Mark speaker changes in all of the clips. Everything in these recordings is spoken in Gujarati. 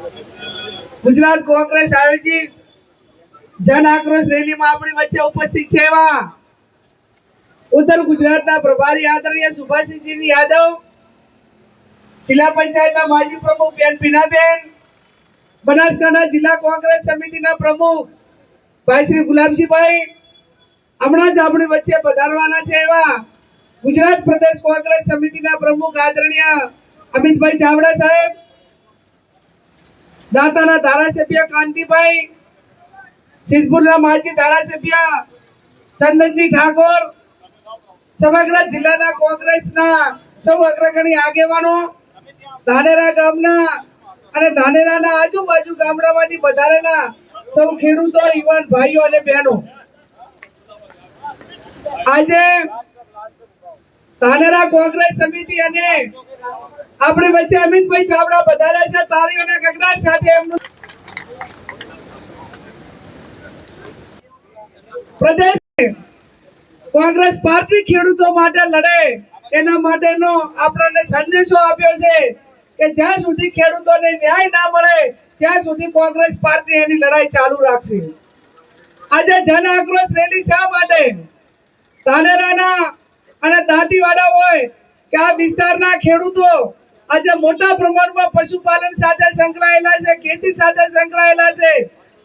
Speaker 1: ગુજરાત કોંગ્રેસ આયોજિત જન આક્રોશ રેલીમાં આપણી વચ્ચે ઉપસ્થિત છે ઉત્તર ગુજરાતના પ્રભારી આદરણીય સુભાષસિંહજી યાદવ, જિલ્લા પંચાયતના માજી પ્રમુખ બેન પીનાબેન, બનાસકાંઠા જિલ્લા કોંગ્રેસ સમિતિના પ્રમુખ ભાઈ શ્રી ગુલાબજીભાઈ હમણાં જ આપણી વચ્ચે પધારવાના છે એવા ગુજરાત પ્રદેશ કોંગ્રેસ સમિતિના પ્રમુખ આદરણીય અમિતભાઈ ચાવડા સાહેબ દાતાના ધારાસભ્ય કાંતિભાઈ સિદ્ધપુરના માજી ધારાસભ્ય ચંદનજી ઠાકોર, સમગ્ર જિલ્લાના કોંગ્રેસના સૌ અગ્રગણી આગેવાનો, ધાનેરા ગામના અને ધાનેરાના આજુબાજુ ગામડામાંથી વધારેલા સૌ ખેડૂતો, યુવાન ભાઈઓ અને બહેનો. આજે ધાનેરા કોંગ્રેસ સમિતિ અને આપણી વચ્ચે અમિતભાઈ ચાવડા વધારે છે, તાળી અને ગગડાટ સાથે એમનું પ્રદેશ કોંગ્રેસ પાર્ટી ખેડૂતો માટે લડે, એના માટેનો આપણને સંદેશો આપ્યો છે કે જ્યાં સુધી ખેડૂતોને ન્યાય ના મળે, ત્યાં સુધી કોંગ્રેસ પાર્ટી એની લડાઈ ચાલુ રાખશે. આજે જન આક્રોશ રેલી શા માટે? ધાનેરાના અને દાંતીવાડા હોય કે આ વિસ્તારના ખેડૂતો આજે મોટા પ્રમાણમાં પશુપાલન સાથે સંકળાયેલા છે, ખેતી સાથે સંકળાયેલા છે.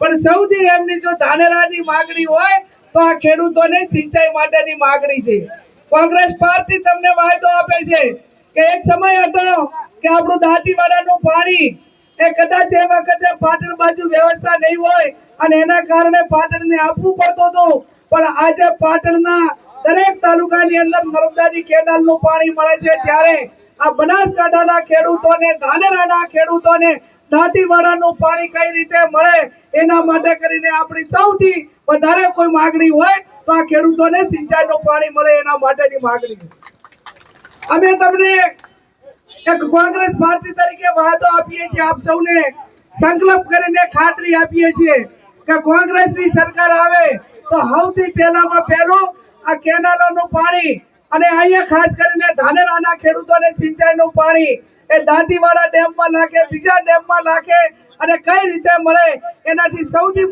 Speaker 1: પણ સૌથી એમની જો ધાનેરાની માગણી હોય, તો આ ખેડૂતોને સિંચાઈ માટેની માગણી છે. કોંગ્રેસ પાર્ટી તમને વાયદો આપે છે કે એક સમય હતો કે આપણું દાંતીવાડાનું પાણી એ કદાચ એ વખતે પાટણ બાજુ વ્યવસ્થા નહીં હોય અને એના કારણે પાટણને આપવું પડતું હતું. પણ આજે પાટણના દરેક તાલુકાની અંદર નર્મદાની કેનાલનું પાણી મળે છે ત્યારે આ બનાસકાંઠાના ખેડૂતોને, ધાનેરાના ખેડૂતોને દાંતીવાડાનું પાણી કઈ રીતે મળે એના માટે કરીને આપણી સૌથી વધારે કોઈ માગણી હોય તો આ ખેડૂતોને સિંચાઈનું પાણી મળે એના માટેની માગણી અમે તમને એક કોંગ્રેસ પાર્ટી તરીકે વાદો આપીએ છીએ, આપ સૌને સંકલ્પ કરીને ખાતરી આપીએ છીએ કે કોંગ્રેસની સરકાર આવે તો સૌથી પહેલામાં પહેલું આ કેનાલોનું પાણી અને અહીંયા ખાસ કરીને ધાનેરાના ખેડૂતોને સિંચાઈનું પાણી એ દાંતીવાડા ડેમમાં નાખે, બીજા ડેમમાં નાખે અને કઈ રીતે મળે એનાથી સૌથી